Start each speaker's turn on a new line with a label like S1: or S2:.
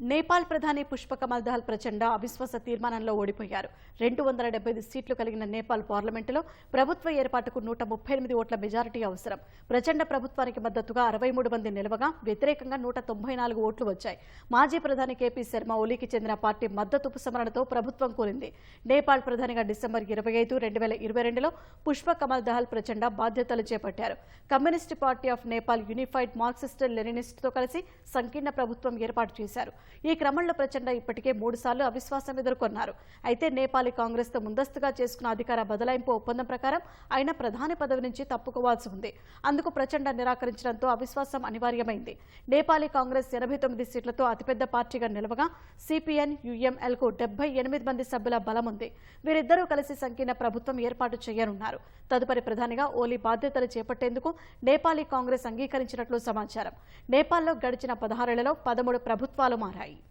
S1: నేపాల్ ప్రధాని పుష్పకమల్ దహల్ ప్రచండ అవిశ్వాస తీర్మానంలో ఓడిపోయారు. రెండు వందల డెబ్బై ఐదు సీట్లు కలిగిన నేపాల్ పార్లమెంటులో ప్రభుత్వ ఏర్పాటుకు నూట ముప్పై ఎనిమిది ఓట్ల మెజారిటీ అవసరం. ప్రచండ ప్రభుత్వానికి మద్దతుగా అరవై మూడు మంది నిలవగా వ్యతిరేకంగా నూట తొంభై నాలుగు ఓట్లు వచ్చాయి. మాజీ ప్రధాని కేపీ శర్మ ఒలీకి చెందిన పార్టీ మద్దతు ఉపసంహరణతో ప్రభుత్వం కోరింది నేపాల్ ప్రధానిగా డిసెంబర్ ఇరవై ఐదు రెండు వేల ఇరవై రెండులో పుష్పకమల్ దహల్ ప్రచండ బాధ్యతలు చేపట్టారు. Communist Party of Nepal Unified Marxist లెనినిస్ట్తో కలిసి సంకీర్ణ ప్రభుత్వం ఏర్పాటు చేశారు. ఈ క్రమంలో ప్రచండ ఇప్పటికే మూడుసార్లు అవిశ్వాసం ఎదుర్కొన్నారు. అయితే నేపాలీ కాంగ్రెస్తో ముందస్తుగా చేసుకున్న అధికార బదలాయింపు ఒప్పందం ప్రకారం ఆయన ప్రధాని పదవి నుంచి తప్పుకోవాల్సి ఉంది. అందుకు ప్రచండ నిరాకరించడంతో అవిశ్వాసం అనివార్యమైంది. నేపాలీ కాంగ్రెస్ ఎనభై తొమ్మిది సీట్లతో అతిపెద్ద పార్టీగా నిలవగా సిపిఎన్ యుఎంఎల్కు డెబ్బై ఎనిమిది మంది సభ్యుల బలం ఉంది. వీరిద్దరూ కలిసి సంకీర్ణ ప్రభుత్వం ఏర్పాటు చేయనున్నారు. తదుపరి ప్రధానిగా ఓలీ బాధ్యతలు చేపట్టేందుకు నేపాలీ కాంగ్రెస్ అంగీకరించినట్లు సమాచారం. నేపాల్లో గడిచిన పదహారేళ్ళలో పదమూడు ప్రభుత్వాలు మారాయి. height.